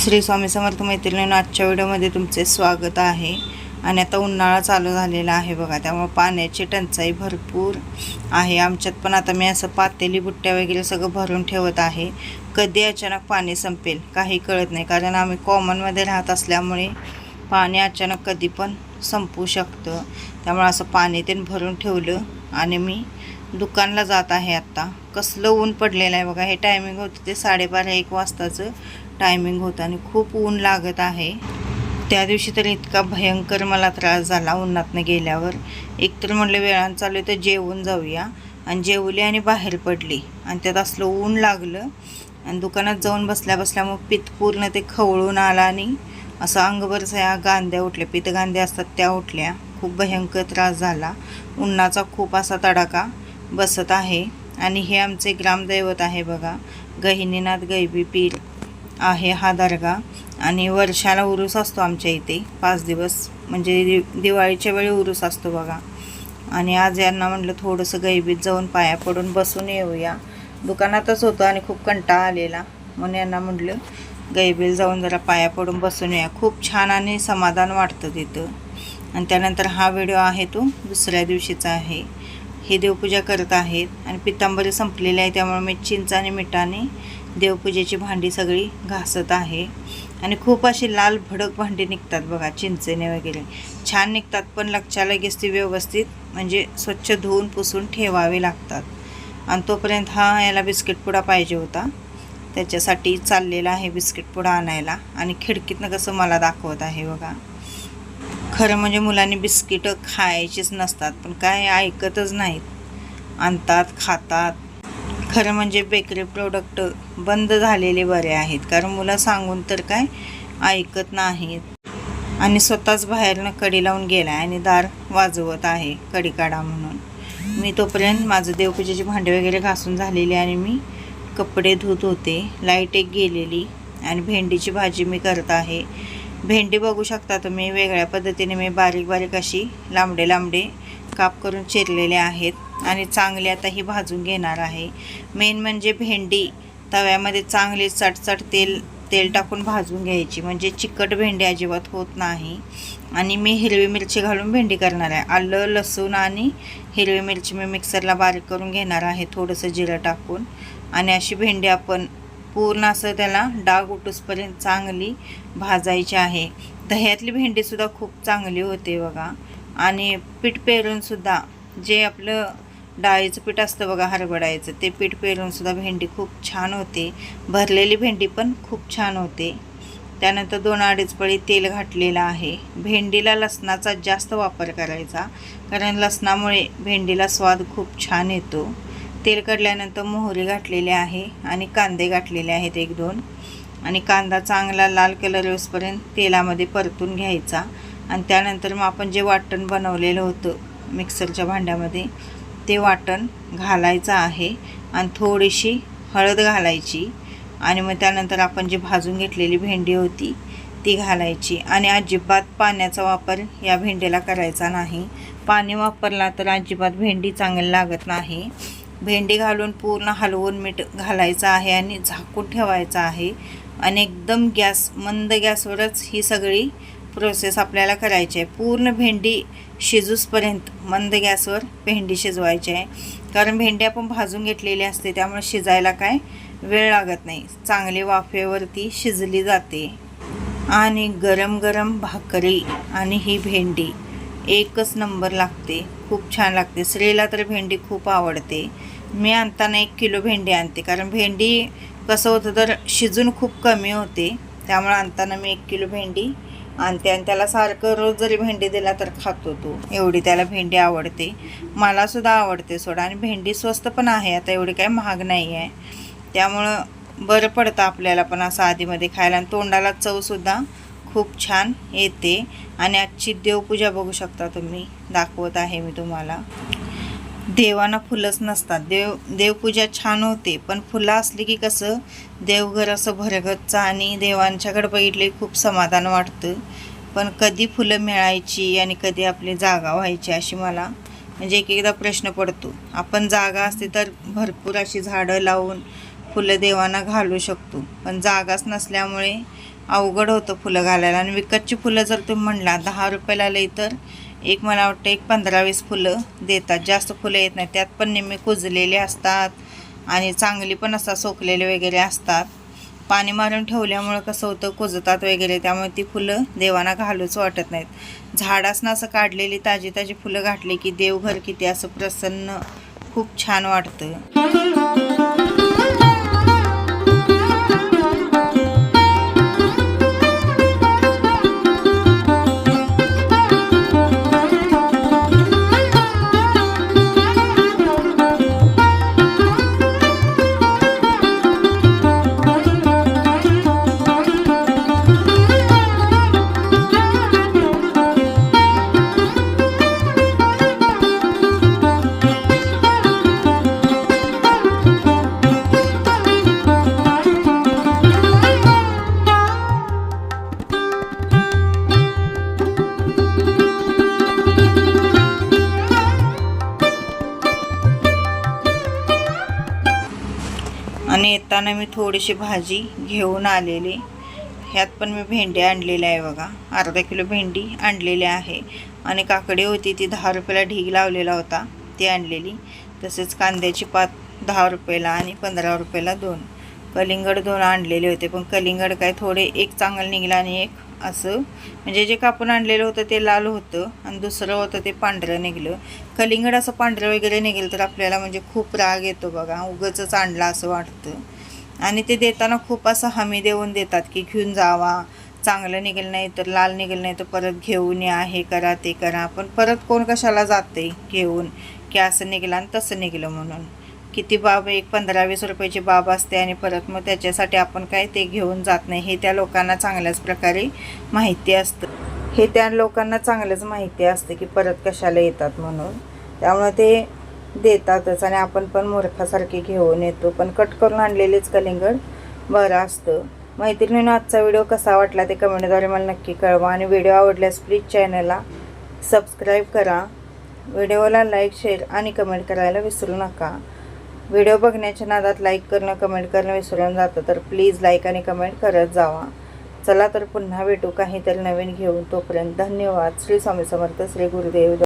श्री स्वामी समर्थ मैत्रिणीनं आजच्या व्हिडिओमध्ये तुमचे स्वागत आहे. आणि आता उन्हाळा चालू झालेला आहे बघा त्यामुळे पाण्याची टंचाई भरपूर आहे. आमच्यात पण आता मी असं पातेली बुट्ट्या वगैरे सगळं भरून ठेवत आहे. कधी अचानक पाणी संपेल काही कळत नाही. कारण आम्ही कॉमनमध्ये राहत असल्यामुळे पाणी अचानक कधी पण संपू शकतं. त्यामुळे असं पाणी ते भरून ठेवलं आणि मी दुकानला जात आहे आत्ता कसलं ऊन पडलेलं आहे बघा हे टायमिंग होतं ते साडेबारा एक वाजताचं. टायमिंग होतं आणि खूप ऊन लागत आहे. त्या दिवशी तर इतका भयंकर मला त्रास झाला उन्हातनं गेल्यावर. एकतर म्हटलं वेळानं चालू आहे तर जेवून जाऊया. आणि जेवली आणि बाहेर पडली. आणि त्यात असलं ऊन लागलं. आणि दुकानात जाऊन बसल्या बसल्या मग पूर्ण ते खवळून आला आणि असं अंगभर या गांद्या उठल्या. पितगांद्या असतात त्या उठल्या. खूप भयंकर त्रास झाला. उन्हाचा खूप असा तडाखा बसत आहे. आणि हे आमचे ग्रामदैवत आहे बघा. गहिनीनाथ गैबी पीर आहे हा दर्गा. आणि वर्षाला उरूस असतो आमच्या इथे. पाच दिवस. म्हणजे दि दिवाळीच्या वेळी उरूस असतो बघा. आणि आज यांना म्हटलं थोडंसं गैबीत जाऊन पाया पडून बसून येऊया. दुकानातच होतं आणि खूप कंटाळा आलेला. म्हणून यांना म्हटलं गैबील जाऊन जरा पाया पडून बसून येऊया. खूप छान आणि समाधान वाटतं तिथं. आणि त्यानंतर हा व्हिडिओ आहे तो दुसऱ्या दिवशीचा आहे. हे देवपूजा करत आहेत. आणि पितांबरी संपलेली आहे त्यामुळे मी चिंच आणि मिठाने देवपूजेची भांडी सगळी घासत आहे. आणि खूप अशी लाल भडक भांडी निघतात बघा चिंचेने वगैरे. छान निघतात पण लक्षात लगेच ती व्यवस्थित म्हणजे स्वच्छ धुवून पुसून ठेवावे लागतात. आणि तोपर्यंत हा याला बिस्किट पुडा पाहिजे होता. त्याच्यासाठी चाललेला आहे बिस्किट पुडा आणायला. आणि खिडकीतनं कसं मला दाखवत आहे बघा. खरं म्हणजे मुलांनी बिस्किटं खायचीच नसतात पण काय ऐकतच नाहीत. आणतात खातात. खरं म्हणजे बेकरी प्रोडक्ट बंद झालेले बरे आहेत. कारण मुलं सांगून तर काय ऐकत नाहीत. आणि स्वतःच बाहेरनं कडी लावून गेला आणि दार वाजवत आहे कडी काढा म्हणून. मी तोपर्यंत माझं देवपूजेची भांडे वगैरे घासून झालेली आणि मी कपडे धुत होते. लाइट एक गेलेली आणि भेंडीची भाजी मी करत आहे. भेंडी बघू शकता तुम्ही. वेगळ्या पद्धतीने मी बारीक बारीक अशी लांबडे लांबडे काप करून चिरलेले आहेत आणि चांगली आता ही भाजून घेणार आहे. मेन म्हणजे भेंडी तव्यामध्ये चांगली चटचट तेल तेल टाकून भाजून घ्यायची. म्हणजे चिकट भेंडी अजिबात होत नाही. आणि मी हिरवी मिरची घालून भेंडी करणार आहे. आलं लसूण आणि हिरवी मिरची मी मिक्सरला बारीक करून घेणार आहे थोडंसं जिरं टाकून. आणि अशी भेंडी आपण पूर्ण असं त्याला डाग उठूसपर्यंत चांगली भाजायची आहे. दह्यातली भेंडीसुद्धा खूप चांगली होते बघा. आणि पीठ पेरूनसुद्धा जे आपलं डाळीचं पीठ असतं बघा हरभडायचं ते पीठ पेरूनसुद्धा भेंडी खूप छान होते. भरलेली भेंडी पण खूप छान होते. त्यानंतर दोन अडीच पळी तेल घातलेलं आहे. भेंडीला लसणाचा जास्त वापर करायचा कारण लसणामुळे भेंडीला स्वाद खूप छान येतो. तेल काढल्यानंतर मोहरी घातलेली आहे आणि कांदे घातलेले आहेत एक दोन. आणि कांदा चांगला लाल कलर येऊसपर्यंत तेलामध्ये परतून घ्यायचा. आणि त्यानंतर मग आपण जे वाटण बनवलेलं होतं मिक्सरच्या भांड्यामध्ये ते वाटण घालायचं आहे. आणि थोडीशी हळद घालायची. आणि मग त्यानंतर आपण जी भाजून घेतलेली भेंडी होती ती घालायची. आणि अजिबात पाण्याचा वापर या भेंडीला करायचा नाही. पाणी वापरला तर अजिबात भेंडी चांगली लागत नाही. भेंडी घालून पूर्ण हलवून मीठ घालायचं आहे आणि झाकून ठेवायचं आहे. आणि एकदम गॅस मंद गॅसवरच ही सगळी प्रोसेस आपल्याला करायची आहे. पूर्ण भेंडी शिजूसपर्यंत मंद गॅसवर भेंडी शिजवायची आहे. कारण भेंडी आपण भाजून घेतलेली असते त्यामुळे शिजायला काय वेळ लागत नाही. चांगली वाफेवरती शिजली जाते. आणि गरम गरम भाकरी आणि ही भेंडी एकच नंबर लागते. खूप छान लागते. स्त्रीला तर भेंडी खूप आवडते. मी आणताना एक किलो भेंडी आणते. कारण भेंडी कसं होतं तर शिजून खूप कमी होते. त्यामुळे आणताना मी एक किलो भेंडी आणते. आणि त्याला सारखं रोज जरी भेंडी दिला तर खातो तो. एवढी त्याला भेंडी आवडते. मलासुद्धा आवडते सोडा. आणि भेंडी स्वस्त पण आहे. आता एवढी काही महाग नाही आहे. त्यामुळं बरं पडतं आपल्याला पण असं आधीमध्ये खायला. आणि तोंडाला चवसुद्धा खूप छान येते. आणि आजची देवपूजा बघू शकता तुम्ही. दाखवत आहे मी तुम्हाला. देवांना फुलंच नसतात. देव देवपूजा छान होते. पण फुलं असली की कसं देवघर असं भरगतचं आणि देवांच्याकडे बघितले खूप समाधान वाटतं. पण कधी फुलं मिळायची आणि कधी आपली जागा व्हायची अशी मला म्हणजे एक एकदा प्रश्न पडतो. आपण जागा असते तर भरपूर अशी झाडं लावून फुलं देवांना घालू शकतो. पण जागाच नसल्यामुळे अवघड होतं फुलं घालायला. आणि विकतची फुलं जर तुम्ही म्हणला दहा रुपयाला आले तर एक मला वाटतं एक पंधरा वीस फुलं देतात. जास्त फुलं येत नाही त्यात पण नेहमी कुजलेले असतात आणि चांगली पण असतात सोकलेले वगैरे असतात. पाणी मारून ठेवल्यामुळं कसं होतं कुजतात वगैरे त्यामुळे ती फुलं देवांना घालूच वाटत नाहीत. झाडासनं असं काढलेली ताजी ताजी फुलं घातली की देवघर किती असं प्रसन्न खूप छान वाटतं. आणि येताना मी थोडीशी भाजी घेऊन आलेली. ह्यात पण मी भेंडी आणलेल्या आहे बघा. अर्धा किलो भेंडी आणलेली आहे. आणि काकडी होती ती दहा रुपयाला ढीग लावलेला होता. ती आणलेली. तसेच कांद्याची पात दहा रुपयाला आणि पंधरा रुपयाला दोन. कलिंगड दोन आणलेले होते. पण कलिंगड काय थोडे एक चांगलं निघलं आणि एक असं. म्हणजे जे कापून आणलेलं होतं ते लाल होतं आणि दुसरं होतं ते पांढरं निघलं. कलिंगड असं पांढरं वगैरे निघेल तर आपल्याला म्हणजे खूप राग येतो बघा. उगंच आणला असं वाटतं. आणि ते देताना खूप असं हमी देऊन देतात की घेऊन जावा. चांगलं निघेल नाही तर लाल निघेल नाही तर परत घेऊन या हे करा ते करा. पण परत कोण कशाला जाते घेऊन? की असं निघलं आणि तसं निघलं म्हणून. किती बाब एक पंधरा वीस रुपयाची बाब असते आणि परत मग त्याच्यासाठी आपण काय ते घेऊन जात नाही. हे त्या लोकांना चांगल्याच प्रकारे माहिती असतं. हे त्या लोकांना चांगलंच माहिती असते की परत कशाला येतात म्हणून. त्यामुळे ते देतातच आणि आपण पण मूर्खासारखे घेऊन येतो. पण कट करून आणलेलेच कलिंगड बरं असतं. मैत्रिणीनं आजचा व्हिडिओ कसा वाटला ते कमेंटद्वारे मला नक्की कळवा आणि व्हिडिओ आवडल्यास प्लीज चॅनलला सबस्क्राईब करा. व्हिडिओला लाईक शेअर आणि कमेंट करायला विसरू नका. व्हिडिओ बघण्याच्या नादात लाईक करणं कमेंट करणं विसरून जातं तर प्लीज लाईक आणि कमेंट करत जावा. चला तर पुन्हा भेटू काहीतरी नवीन घेऊन. तोपर्यंत धन्यवाद. श्री स्वामी समर्थ श्री गुरुदेव.